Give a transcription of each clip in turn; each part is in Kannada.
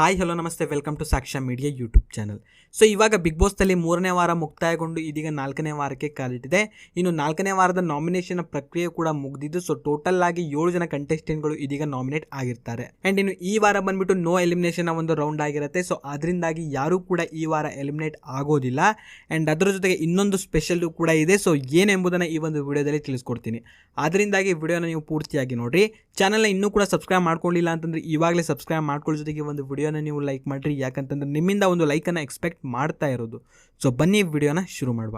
ಹಾಯ್ ಹಲೋ ನಮಸ್ತೆ. Welcome to Sakshya media YouTube channel so ಇವಾಗ ಬಿಗ್ ಬಾಸ್ನಲ್ಲಿ ಮೂರನೇ ವಾರ ಮುಕ್ತಾಯಗೊಂಡು ಇದೀಗ ನಾಲ್ಕನೇ ವಾರಕ್ಕೆ ಕಾಲಿಟ್ಟಿದೆ. ಇನ್ನು ನಾಲ್ಕನೇ ವಾರದ ನಾಮಿನೇಷನ್ ಪ್ರಕ್ರಿಯೆ ಕೂಡ ಮುಗಿದಿದ್ದು ಸೊ ಟೋಟಲ್ ಆಗಿ ಏಳು ಜನ ಕಂಟೆಸ್ಟೆಂಟ್ಗಳು ಇದೀಗ ನಾಮಿನೇಟ್ ಆಗಿರ್ತಾರೆ. ಆ್ಯಂಡ್ ಇನ್ನು ಈ ವಾರ ಬಂದ್ಬಿಟ್ಟು ನೋ ಎಲಿಮಿನೇಷನ್ ಒಂದು ರೌಂಡ್ ಆಗಿರುತ್ತೆ. ಸೊ ಅದರಿಂದಾಗಿ ಯಾರೂ ಕೂಡ ಈ ವಾರ ಎಲಿಮಿನೇಟ್ ಆಗೋದಿಲ್ಲ. ಆ್ಯಂಡ್ ಅದರ ಜೊತೆಗೆ ಇನ್ನೊಂದು ಸ್ಪೆಷಲ್ ಕೂಡ ಇದೆ. ಸೊ ಏನೆಂಬುದನ್ನು ಈ ಒಂದು ವಿಡಿಯೋದಲ್ಲಿ ತಿಳಿಸ್ಕೊಡ್ತೀನಿ. ಅದರಿಂದಾಗಿ ವಿಡಿಯೋನ ನೀವು ಪೂರ್ತಿಯಾಗಿ ನೋಡಿರಿ. ಚಾನಲ್ನ ಇನ್ನೂ ಕೂಡ ಸಬ್ಸ್ಕ್ರೈಬ್ ಮಾಡ್ಕೊಂಡಿಲ್ಲ ಅಂತಂದ್ರೆ ಇವಾಗಲೇ ಸಬ್ಸ್ಕ್ರೈಬ್ ಮಾಡ್ಕೊಳ್ಳೋ. ಜೊತೆಗೆ ಒಂದು ವಿಡಿಯೋನ ನೀವು ಲೈಕ್ ಮಾಡಿರಿ, ಯಾಕಂತಂದ್ರೆ ನಿಮ್ಮಿಂದ ಒಂದು ಲೈಕನ್ನು ಎಕ್ಸ್ಪೆಕ್ಟ್ ಮಾಡ್ತಾ ಇರೋದು. ಸೊ ಬನ್ನಿ ವಿಡಿಯೋನ ಶುರು ಮಾಡುವ.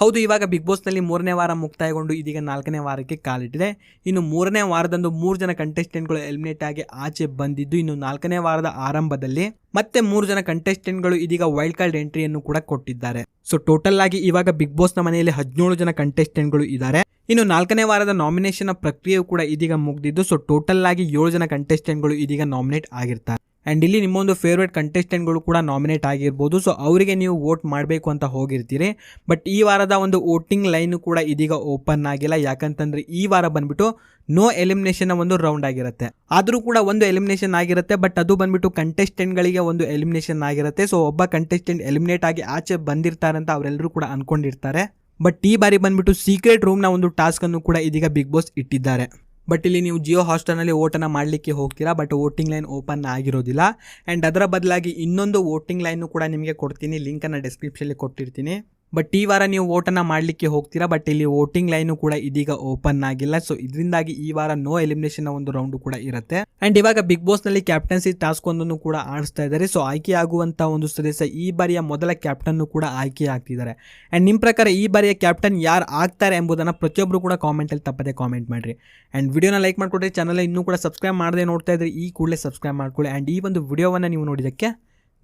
ಹೌದು, ಇವಾಗ ಬಿಗ್ ಬಾಸ್ನಲ್ಲಿ ಮೂರನೇ ವಾರ ಮುಕ್ತಾಯಗೊಂಡು ಇದೀಗ ನಾಲ್ಕನೇ ವಾರಕ್ಕೆ ಕಾಲಿಟ್ಟಿದೆ ಇನ್ನು ಮೂರನೇ ವಾರದಂದು ಮೂರು ಜನ ಕಂಟೆಸ್ಟೆಂಟ್ಗಳು ಎಲಿಮಿನೇಟ್ ಆಗಿ ಆಚೆ ಬಂದಿದ್ದು, ಇನ್ನು ನಾಲ್ಕನೇ ವಾರದ ಆರಂಭದಲ್ಲಿ ಮತ್ತೆ ಮೂರು ಜನ ಕಂಟೆಸ್ಟೆಂಟ್ಗಳು ಇದೀಗ ವೈಲ್ಡ್ ಕಾರ್ಡ್ ಎಂಟ್ರಿಯನ್ನು ಕೂಡ ಕೊಟ್ಟಿದ್ದಾರೆ. ಸೊ ಟೋಟಲ್ ಆಗಿ ಇವಾಗ ಬಿಗ್ ಬಾಸ್ನ ಮನೆಯಲ್ಲಿ ಹದಿನೇಳು ಜನ ಕಂಟೆಸ್ಟೆಂಟ್ಗಳು ಇದ್ದಾರೆ. ಇನ್ನು ನಾಲ್ಕನೇ ವಾರದ ನಾಮಿನೇಷನ್ ಪ್ರಕ್ರಿಯೆಯು ಕೂಡ ಇದೀಗ ಮುಗಿದಿದ್ದು ಸೊ ಟೋಟಲ್ ಆಗಿ ಏಳು ಜನ ಕಂಟೆಸ್ಟೆಂಟ್ಗಳು ಇದೀಗ ನಾಮಿನೇಟ್ ಆಗಿರ್ತಾರೆ. ಆ್ಯಂಡ್ ಇಲ್ಲಿ ನಿಮ್ಮೊಂದು ಫೇವ್ರೇಟ್ ಕಂಟೆಸ್ಟೆಂಟ್ಗಳು ಕೂಡ ನಾಮಿನೇಟ್ ಆಗಿರ್ಬೋದು ಸೊ ಅವರಿಗೆ ನೀವು ವೋಟ್ ಮಾಡಬೇಕು ಅಂತ ಹೋಗಿರ್ತೀರಿ. ಬಟ್ ಈ ವಾರದ ಒಂದು ವೋಟಿಂಗ್ ಲೈನು ಕೂಡ ಇದೀಗ ಓಪನ್ ಆಗಿಲ್ಲ. ಯಾಕಂತಂದರೆ ಈ ವಾರ ಬಂದ್ಬಿಟ್ಟು ನೋ ಎಲಿಮಿನೇಷನ್ ಒಂದು ರೌಂಡ್ ಆಗಿರುತ್ತೆ. ಆದರೂ ಕೂಡ ಒಂದು ಎಲಿಮಿನೇಷನ್ ಆಗಿರುತ್ತೆ ಬಟ್ ಅದು ಬಂದ್ಬಿಟ್ಟು ಕಂಟೆಸ್ಟೆಂಟ್ಗಳಿಗೆ ಒಂದು ಎಲಿಮಿನೇಷನ್ ಆಗಿರುತ್ತೆ. ಸೊ ಒಬ್ಬ ಕಂಟೆಸ್ಟೆಂಟ್ ಎಲಿಮಿನೇಟ್ ಆಗಿ ಆಚೆ ಬಂದಿರ್ತಾರೆ ಅಂತ ಅವರೆಲ್ಲರೂ ಕೂಡ ಅನ್ಕೊಂಡಿರ್ತಾರೆ. ಬಟ್ ಈ ಬಾರಿ ಬಂದ್ಬಿಟ್ಟು ಸೀಕ್ರೆಟ್ ರೂಮ್ನ ಒಂದು ಟಾಸ್ಕ್ ಅನ್ನು ಕೂಡ ಇದೀಗ ಬಿಗ್ ಬಾಸ್ ಇಟ್ಟಿದ್ದಾರೆ. ಬಟ್ ಇಲ್ಲಿ ನೀವು ಜಿಯೋ ಹಾಸ್ಟೆಲ್ನಲ್ಲಿ ಓಟನ್ನು ಮಾಡಲಿಕ್ಕೆ ಹೋಗ್ತೀರಾ? ಬಟ್ ವೋಟಿಂಗ್ ಲೈನ್ ಓಪನ್ ಆಗಿರೋದಿಲ್ಲ. ಆ್ಯಂಡ್ ಅದರ ಬದಲಾಗಿ ಇನ್ನೊಂದು ವೋಟಿಂಗ್ ಲೈನು ಕೂಡ ನಿಮಗೆ ಕೊಡ್ತೀನಿ. ಲಿಂಕನ್ನು ಡಿಸ್ಕ್ರಿಪ್ಷನಲ್ಲಿ ಕೊಟ್ಟಿರ್ತೀನಿ. ಬಟ್ ಈ ವಾರ ನೀವು ವೋಟನ್ನು ಮಾಡಲಿಕ್ಕೆ ಹೋಗ್ತೀರಾ? ಬಟ್ ಇಲ್ಲಿ ವೋಟಿಂಗ್ ಲೈನು ಕೂಡ ಇದೀಗ ಓಪನ್ ಆಗಿಲ್ಲ. ಸೊ ಇದರಿಂದಾಗಿ ಈ ವಾರ ನೋ ಎಲಿಮಿನೇಷನ್ ಒಂದು ರೌಂಡ್ ಕೂಡ ಇರುತ್ತೆ. ಅಂಡ್ ಇವಾಗ ಬಿಗ್ ಬಾಸ್ನಲ್ಲಿ ಕ್ಯಾಪ್ಟನ್ಸಿ ಟಾಸ್ಕ್ ಒಂದನ್ನು ಕೂಡ ಆಡಿಸ್ತಾ ಇದ್ದಾರೆ. ಸೊ ಆಯ್ಕೆ ಆಗುವಂತ ಒಂದು ಸದಸ್ಯ ಈ ಬಾರಿಯ ಮೊದಲ ಕ್ಯಾಪ್ಟನ್ ಕೂಡ ಆಯ್ಕೆ ಆಗ್ತಿದ್ದಾರೆ ಅಂಡ್ ನಿಮ್ಮ ಪ್ರಕಾರ ಈ ಬಾರಿಯ ಕ್ಯಾಪ್ಟನ್ ಯಾರು ಆಗ್ತಾರೆ ಎಂಬುದನ್ನು ಪ್ರತಿಯೊಬ್ಬರು ಕೂಡ ಕಾಮೆಂಟ್ ಅಲ್ಲಿ ತಪ್ಪದೆ ಕಾಮೆಂಟ್ ಮಾಡ್ರಿ. ಅಂಡ್ ವಿಡಿಯೋನ ಲೈಕ್ ಮಾಡಿಕೊಡ್ರಿ ಚಾನಲ್ ಇನ್ನೂ ಕೂಡ ಸಬ್ಸ್ಕ್ರೈಬ್ ಮಾಡದೆ ನೋಡ್ತಾ ಇದ್ರೆ ಈ ಕೂಡಲೇ ಸಬ್ಸ್ಕ್ರೈಬ್ ಮಾಡ್ಕೊಳ್ಳಿ. ಅಂಡ್ ಈ ಒಂದು ವಿಡಿಯೋವನ್ನು ನೀವು ನೋಡಿದ್ದಕ್ಕೆ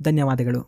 ಧನ್ಯವಾದಗಳು.